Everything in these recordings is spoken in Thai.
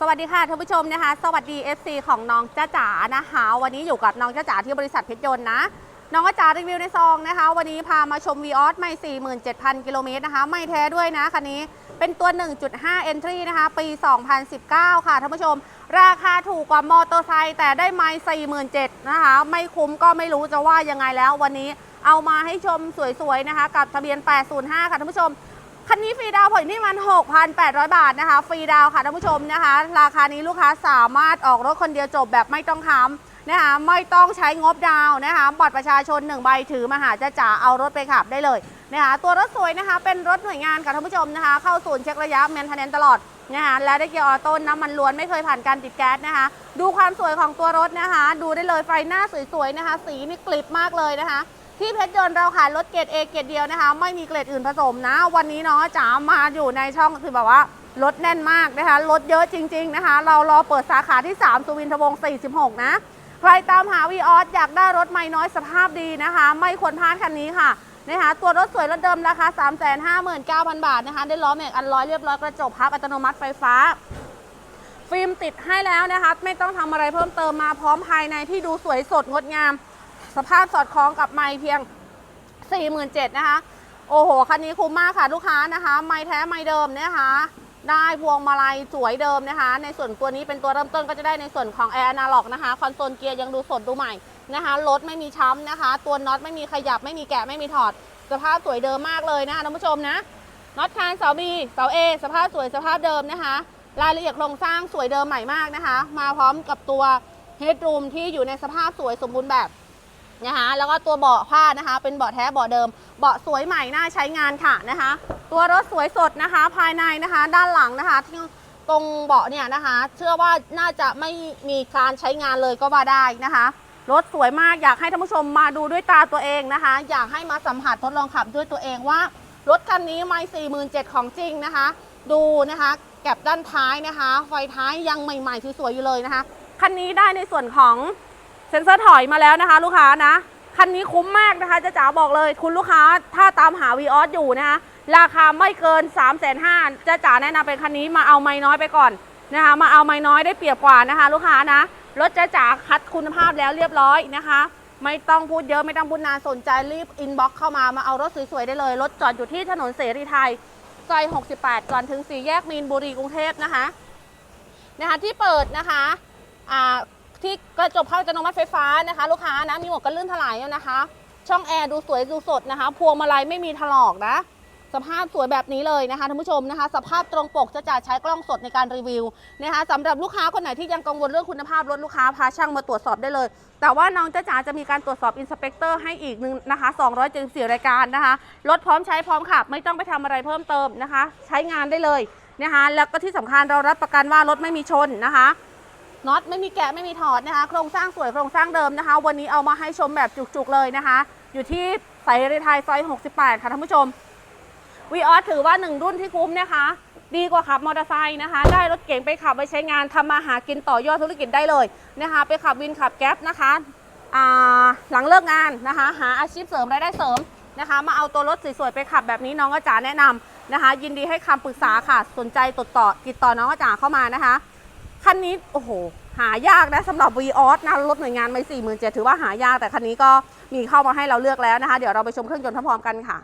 สวัสดีค่ะท่านผู้ชมนะคะ สวัสดี FC ของน้องจ้าจ๋านะคะ วันนี้อยู่กับน้องจ้าจ๋าที่บริษัทเพชรยนต์นะ น้องจ้าจ๋ารีวิวในซองนะคะ วันนี้พามาชม v ีออสไม่ 47,000 กิโลเมตรนะคะ ไม่แท้ด้วยนะคันนี้เป็นตัว 1.5 Entry นะคะ ปี 2019 ค่ะท่านผู้ชม ราคาถูกกว่ามอเตอร์ไซค์แต่ได้ไม่47,000นะคะ ไม่คุ้มก็ไม่รู้จะว่ายังไงแล้ววันนี้เอามาให้ชมสวยๆนะคะ กับทะเบียน 805 ค่ะท่านผู้ชม คันนี้ฟรีดาวผ่อนที่มัน 6,800 บาทนะคะ ฟรีดาวค่ะท่านผู้ชมนะคะ ราคานี้ลูกค้าสามารถออกรถคนเดียวจบแบบไม่ต้องทำนะคะ ไม่ต้องใช้งบดาวนะคะ บัตรประชาชน 1 ใบถือมาหาจ้าจ๋าเอารถไปขับได้เลยนะคะตัวรถสวยนะคะ เป็นรถหน่วยงานค่ะท่านผู้ชมนะคะ เข้าศูนย์เช็คระยะแมนเทนเนนตลอดนะคะและได้เกียร์ออโต้น้ำมันล้วนไม่เคยผ่านการติดแก๊สนะคะ ดูความสวยของตัวรถนะคะ ดูได้เลยไฟหน้าสวยๆนะคะ สีนี่กลิบมากเลยนะคะ ที่เพชรยนต์เราขายรถเกรด A เกรดเดียวนะคะ ไม่มีเกรดอื่นผสมนะ วันนี้เนาะจ๋ามาอยู่ในช่องคือแบบว่ารถแน่นมากนะคะรถเยอะจริง ๆนะคะ เรารอเปิดสาขาที่ 3 สุวินทวงศ์46 นะ ใครตามหาวีออสอยากได้รถไม่น้อยสภาพดีนะคะ ไม่ควรพลาดคันนี้ค่ะนะคะตัวรถสวยรถเดิมราคา 359,000 บาทนะคะ ได้ล้อแม็กอันร้อยเรียบร้อยกระจกพับอัตโนมัติไฟฟ้า ฟิล์มติดให้แล้วนะคะ ไม่ต้องทำอะไรเพิ่มเติมมาพร้อมภายในที่ดูสวยสดงดงาม สภาพสอดคล้องกับไม้เพียง 47,000นะคะ โอ้โห คันนี้คุ้มมากค่ะลูกค้านะคะ ไม้แท้ไม้เดิมนะคะ ได้พวงมาลัยสวยเดิมนะคะ ในส่วนตัวนี้เป็นตัวเริ่มต้นก็จะได้ในส่วนของแอร์อนาล็อกนะคะ คอนโซลเกียร์ยังดูสดดูใหม่นะคะ รถไม่มีช้ำนะคะ ตัวน็อตไม่มีขยับไม่มีแกะไม่มีถอด สภาพสวยเดิมมากเลยนะคะท่านผู้ชมนะ น็อตคานเสาบีเสาเอสภาพสวยสภาพเดิมนะคะ รายละเอียดโครงสร้างสวยเดิมใหม่มากนะคะ มาพร้อมกับตัวเฮดรูมที่อยู่ในสภาพสวยสมบูรณ์แบบ นะคะแล้วก็ตัวเบาะผ้านะคะ เป็นเบาะแท้เบาะเดิม เบาะสวยใหม่น่าใช้งานค่ะนะคะ ตัวรถสวยสดนะคะ ภายในนะคะ ด้านหลังนะคะที่ตรงเบาะเนี่ยนะคะ เชื่อว่าน่าจะไม่มีการใช้งานเลยก็ว่าได้นะคะรถสวยมากอยากให้ท่านผู้ชมมาดูด้วยตาตัวเองนะคะ อยากให้มาสัมผัสทดลองขับด้วยตัวเองว่ารถคันนี้ไม่สี่หมื่นเจ็ดของจริงนะคะ ดูนะคะแก็บด้านท้ายนะคะ ไฟท้ายยังใหม่ๆสวยๆอยู่เลยนะคะคันนี้ได้ในส่วนของ เซ็นเซอร์ถอยมาแล้วนะคะ ลูกค้านะ คันนี้คุ้มมากนะคะจะจ๋าบอกเลยคุณลูกค้าถ้าตามหาวีออสอยู่นะคะราคาไม่เกิน 3 5 0 0 0 0จะจ๋าแนะนำเป็นคันนี้มาเอาไม่น้อยไปก่อนนะคะมาเอาไม่น้อยได้เปรียบกว่านะคะ ลูกค้านะรถจะจ๋าคัดคุณภาพแล้วเรียบร้อยนะคะ ไม่ต้องพูดเยอะไม่ต้องพูดนานสนใจรีบอินบ็อกเข้ามามาเอารถสวยๆได้เลยรถจอดอยู่ที่ถนนเสรีไทยซอย 68 ก่อนถึงสี่แยกมีนบุรีกรุงเทพนะคะนะคะที่เปิดนะคะอ่า ที่กระจกภาอัตโนมัติไฟฟ้านะคะ ลูกค้านะ มีหมวกกันลื่นถลายนะคะ ช่องแอร์ดูสวยดูสดนะคะ พวงมาลัยไม่มีถลอกนะ สภาพสวยแบบนี้เลยนะคะท่านผู้ชมนะคะ สภาพตรงปกจะจ่าใช้กล้องสดในการรีวิวนะคะสำหรับลูกค้าคนไหนที่ยังกังวลเรื่องคุณภาพรถลูกค้าพาช่างมาตรวจสอบได้เลย แต่ว่าน้องจ้าจ๋าจะมีการตรวจสอบอินสเปกเตอร์ให้อีกหนึ่งนะคะ274 รายการนะคะรถพร้อมใช้พร้อมขับ ไม่ต้องไปทำอะไรเพิ่มเติมนะคะ ใช้งานได้เลยนะคะ แล้วก็ที่สำคัญเรารับประกันว่ารถไม่มีชนนะคะ น็อตไม่มีแกะไม่มีถอดนะคะ โครงสร้างสวยโครงสร้างเดิมนะคะ วันนี้เอามาให้ชมแบบจุกๆเลยนะคะ อยู่ที่ไสรีไทยซอย 68 ค่ะท่านผู้ชมวีออสถือว่าหนึ่งรุ่นที่คุ้มนะคะ ดีกว่าขับมอเตอร์ไซค์นะคะ ได้รถเก๋งไปขับไปใช้งานทำมาหากินต่อยอดธุรกิจได้เลยนะคะ ไปขับวินขับแก๊ปนะคะหลังเลิกงานนะคะ หาอาชีพเสริมรายได้เสริมนะคะ มาเอาตัวรถสวยๆไปขับแบบนี้น้องอาจารย์แนะนำนะคะ ยินดีให้คำปรึกษาค่ะสนใจติดต่อติดต่อน้องอาจารย์เข้ามานะคะ คันนี้โอ้โหหายากนะสำหรับ v ีออสนะรถหน่วยงานไม่สี่หมื่นเจ็ดถือว่าหายากแต่คันนี้ก็มีเข้ามาให้เราเลือกแล้วนะคะ เดี๋ยวเราไปชมเครื่องยนต์พร้อมๆกันค่ะ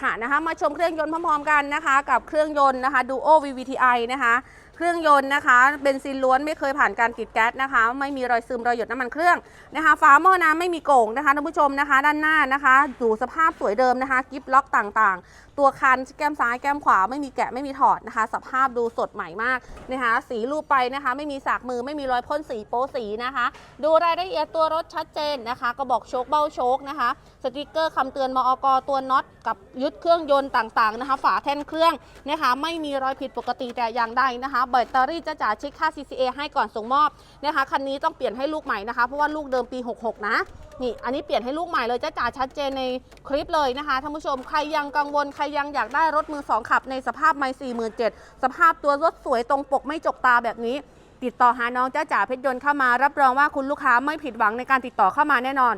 ค่ะนะคะมาชมเครื่องยนต์พร้อมๆกันนะคะ กับเครื่องยนต์นะคะ Duo VVTi นะคะ เครื่องยนต์นะคะเบนซินล้วนไม่เคยผ่านการติดแก๊สนะคะ ไม่มีรอยซึมรอยหยดน้ำมันเครื่องนะคะฝาหม้อน้ำไม่มีโก่งนะคะท่านผู้ชมนะคะ ด้านหน้านะคะอยู่สภาพสวยเดิมนะคะกิฟล็อกต่างๆ ตัวคันแก้มซ้ายแก้มขวาไม่มีแกะไม่มีถอดนะคะ สภาพดูสดใหม่มากนะคะสีรูปไปนะคะ ไม่มีสากมือไม่มีรอยพ่นสีโป๊สีนะคะ ดูรายละเอียดตัวรถชัดเจนนะคะกระบอกโชคเบ้าโชคนะคะ สติกเกอร์คำเตือนมอกตัวน็อตกับยึดเครื่องยนต์ต่างๆนะคะ ฝาแท่นเครื่องนะคะ ไม่มีรอยผิดปกติแต่อย่างใดนะคะแบตเตอรี่จะจ่าเช็คค่า CCA ให้ก่อนส่งมอบนะคะคันนี้ต้องเปลี่ยนให้ลูกใหม่นะคะ เพราะว่าลูกเดิมปี 66 นะนี่อันนี้เปลี่ยนให้ลูกใหม่เลยจะจ่าชัดเจนในคลิปเลยนะคะท่านผู้ชมใครยังกังวลใครยังอยากได้รถมือสองขับในสภาพไม่สี่หมื่นเจ็ดสภาพตัวรถสวยตรงปกไม่จกตาแบบนี้ ติดต่อหาน้องจ้าจ๋าเพชรยนต์เข้ามา รับรองว่าคุณลูกค้าไม่ผิดหวังในการติดต่อเข้ามาแน่นอน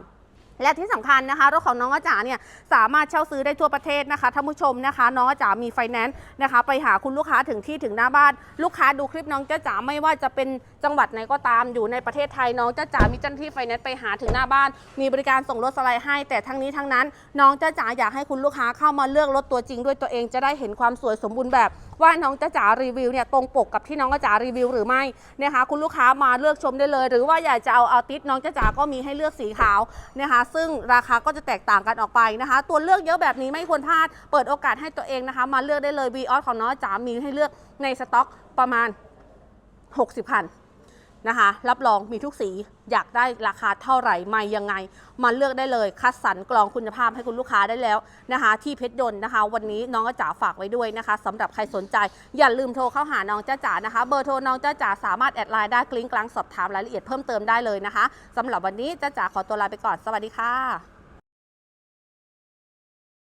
และที่สำคัญนะคะรถของน้องอาจ๋าเนี่ยสามารถเช่าซื้อได้ทั่วประเทศนะคะท่านผู้ชมนะคะ น้องอาจ๋ามีไฟแนนซ์นะคะ ไปหาคุณลูกค้าถึงที่ถึงหน้าบ้าน ลูกค้าดูคลิปน้องเจ้าจ๋าไม่ว่าจะเป็นจังหวัดไหนก็ตามอยู่ในประเทศไทยน้องเจ้าจ๋ามีเจ้าหน้าที่ไฟแนนซ์ไปหาถึงหน้าบ้าน มีบริการส่งรถสไลด์ให้ แต่ทั้งนี้ทั้งนั้น น้องเจ้าจ๋าอยากให้คุณลูกค้าเข้ามาเลือกรถตัวจริงด้วยตัวเองจะได้เห็นความสวยสมบูรณ์แบบ ว่าน้องจ้าจ๋ารีวิวเนี่ยตรงปกกับที่น้องจ้าจ๋ารีวิวหรือไม่นะคะคุณลูกค้ามาเลือกชมได้เลย หรือว่าอยากจะเอาอาติสน้องจ้าจ๋าก็มีให้เลือกสีขาวนะคะซึ่งราคาก็จะแตกต่างกันออกไปนะคะ ตัวเลือกเยอะแบบนี้ไม่ควรพลาด เปิดโอกาสให้ตัวเองนะคะ มาเลือกได้เลยวีออสของน้องจ๋ามีให้เลือกในสต็อกประมาณ 60คัน นะคะ รับรองมีทุกสีอยากได้ราคาเท่าไหร่ไม่ยังไง มาเลือกได้เลยคัดสรรกรองคุณภาพให้คุณลูกค้าได้แล้วนะคะ ที่เพชรยนต์นะคะ วันนี้น้องจ้าจ๋าฝากไว้ด้วยนะคะสำหรับใครสนใจ อย่าลืมโทรเข้าหาน้องจ้าจ๋านะคะ เบอร์โทรน้องจ้าจ๋าสามารถแอดไลน์ได้กลิ้งก์กลางสอบถามรายละเอียดเพิ่มเติมได้เลยนะคะสำหรับวันนี้จ้าจ๋าขอตัวลาไปก่อนสวัสดีค่ะ